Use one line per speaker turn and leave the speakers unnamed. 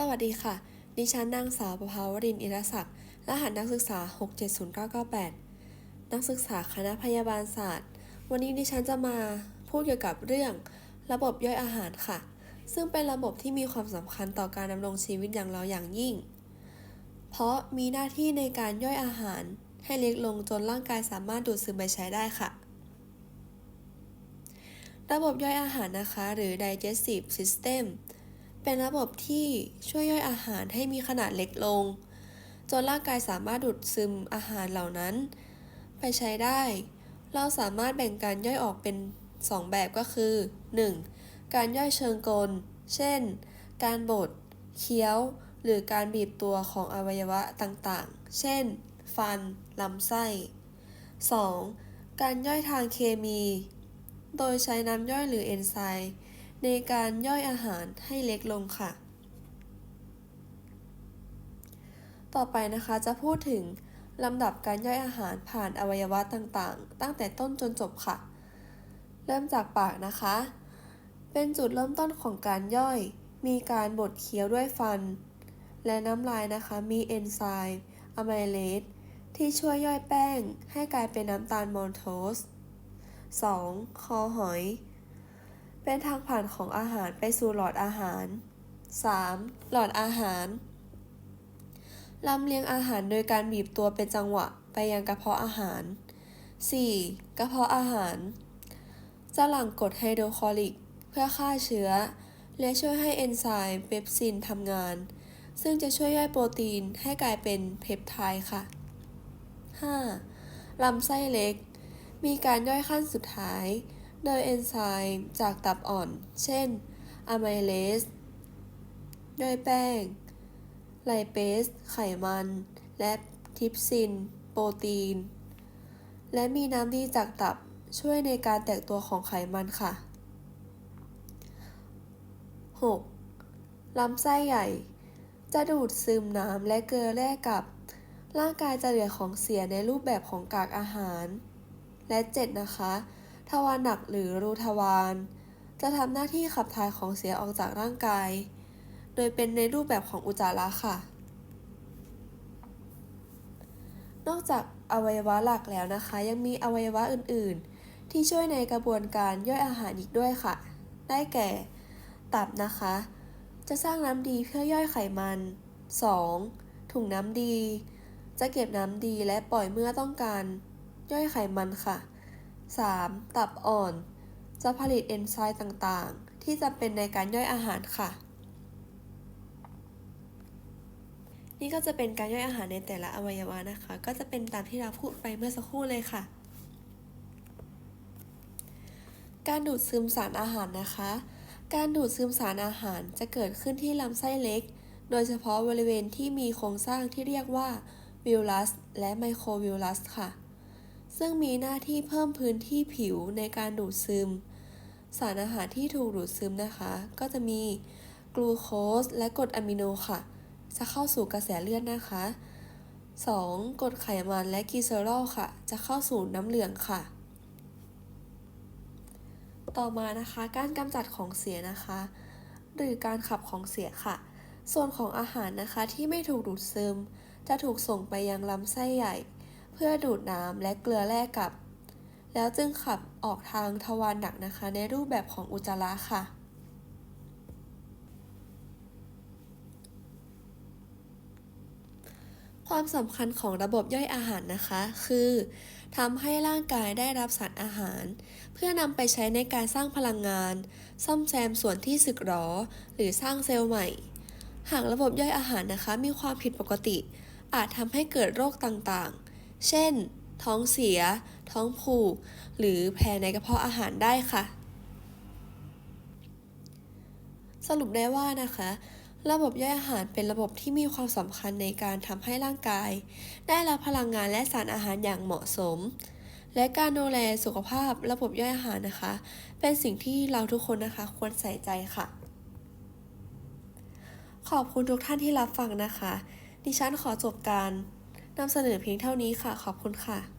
สวัสดีค่ะ ดิฉันนางสาวประภาวรินอิรศักดิ์ รหัสนักศึกษา 670998 นักศึกษาคณะพยาบาลศาสตร์ วันนี้ดิฉันจะมาพูดเกี่ยวกับเรื่อง ระบบย่อยอาหารค่ะ ซึ่งเป็นระบบที่มีความสำคัญต่อการดำรงชีวิตอย่างเราอย่างยิ่ง เพราะมีหน้าที่ในการย่อยอาหารให้เล็กลงจนร่างกายสามารถดูดซึมไปใช้ได้ค่ะ ระบบย่อยอาหารนะคะ หรือ digestive system เป็นระบบที่ช่วยย่อยอาหารให้มีขนาดเล็กลง จนร่างกายสามารถดูดซึมอาหารเหล่านั้น ไปใช้ได้ เราสามารถแบ่งการย่อยออกเป็น 2 แบบก็คือ 1. การย่อยเชิงกล เช่น การบด เคี้ยว หรือการบีบตัวของอวัยวะต่างๆ เช่น ฟัน ลำไส้ 2. การย่อยทางเคมี โดยใช้น้ำย่อยหรือเอนไซม์ ในการย่อยอาหารให้เล็กลงค่ะ ต่อไปนะคะจะพูดถึงลำดับการย่อยอาหารผ่านอวัยวะต่างๆ ตั้งแต่ต้นจนจบค่ะ เริ่มจากปากนะคะ เป็นจุดเริ่มต้นของการย่อย มีการบดเคี้ยวด้วยฟัน และน้ำลายนะคะมีเอนไซม์อะไมเลสที่ช่วยย่อยแป้งให้กลายเป็นน้ำตาลมอลโทส 2. คอหอย เป็นทางผ่านของอาหารไปสู่หลอดอาหาร 3. หลอดอาหารลำเลียงอาหารโดยการบีบตัวเป็นจังหวะไปยังกระเพาะอาหาร 4. กระเพาะอาหาร จะหลั่งกรดไฮโดรคลอริก เพื่อฆ่าเชื้อ และช่วยให้เอนไซม์เปปซินทำงาน ซึ่งจะช่วยย่อยโปรตีนให้กลายเป็นเพปไทด์ค่ะ 5. ลำไส้เล็ก มีการย่อยขั้นสุดท้าย โดยเอนไซม์จากตับอ่อน เช่นอะไมเลสย่อยแป้ง ไลเปส ไขมัน และทิปซิน โปรตีน และมีน้ำดีจากตับช่วยในการแตกตัวของไขมันค่ะ 6. ลำไส้ใหญ่ จะดูดซึมน้ำและเกลือแร่กับ ร่างกายจะเหลือของเสียในรูปแบบของกากอาหาร และ 7 นะคะ ทวารหนักหรือรูทวารจะทำหน้าที่ขับถ่ายของเสียออกจากร่างกาย โดยเป็นในรูปแบบของอุจจาระค่ะ นอกจากอวัยวะหลักแล้วนะคะ ยังมีอวัยวะอื่นๆ ที่ช่วยในกระบวนการย่อยอาหารอีกด้วยค่ะ ได้แก่ ตับนะคะ จะสร้างน้ำดีเพื่อย่อยไขมัน 2. ถุงน้ำดี จะเก็บน้ำดีและปล่อยเมื่อต้องการ ย่อยไขมันค่ะ 3. ตับอ่อน จะผลิตเอนไซม์ต่างๆ ที่จะเป็นในการย่อยอาหารค่ะ นี่ก็จะเป็นการย่อยอาหารในแต่ละอวัยวะนะคะ ก็จะเป็นตามที่เราพูดไปเมื่อสักครู่เลยค่ะ การดูดซึมสารอาหารนะคะ การดูดซึมสารอาหารจะเกิดขึ้นที่ลำไส้เล็ก โดยเฉพาะบริเวณที่มีโครงสร้างที่เรียกว่าวิลลัสและไมโครวิลลัสค่ะ ซึ่งมีหน้าที่เพิ่มพื้นที่ผิวในการดูดซึม สารอาหารที่ถูกดูดซึมนะคะ ก็จะมีกลูโคสและกรดอะมิโนค่ะ จะเข้าสู่กระแสเลือดนะคะ 2. กรดไขมันและกลีเซอรอลค่ะ จะเข้าสู่น้ำเหลืองค่ะ ต่อมานะคะการกำจัดของเสียนะคะ หรือการขับของเสียค่ะ ส่วนของอาหารนะคะที่ไม่ถูกดูดซึม จะถูกส่งไปยังลำไส้ใหญ่ เพื่อดูดน้ำและเกลือแร่กลับ แล้วจึงขับออกทางทวารหนักนะคะ ในรูปแบบของอุจจาระค่ะ ความสำคัญของระบบย่อยอาหารนะคะ คือทำให้ร่างกายได้รับสารอาหาร เพื่อนำไปใช้ในการสร้างพลังงาน ซ่อมแซมส่วนที่สึกหรอ หรือสร้างเซลล์ใหม่ หากระบบย่อยอาหารนะคะ มีความผิดปกติ อาจทำให้เกิดโรคต่างๆ เช่น ท้องเสีย ท้องผูก หรือแผลในกระเพาะอาหารได้ค่ะ สรุปได้ว่านะคะ ระบบย่อยอาหารเป็นระบบที่มีความสำคัญในการทำให้ร่างกาย ได้รับพลังงานและสารอาหารอย่างเหมาะสม และการดูแลสุขภาพระบบย่อยอาหารนะคะ เป็นสิ่งที่เราทุกคนนะคะควรใส่ใจค่ะ ขอบคุณทุกท่านที่รับฟังนะคะ ดิฉันขอจบการ นำเสนอเพียงเท่านี้ค่ะ ขอบคุณค่ะ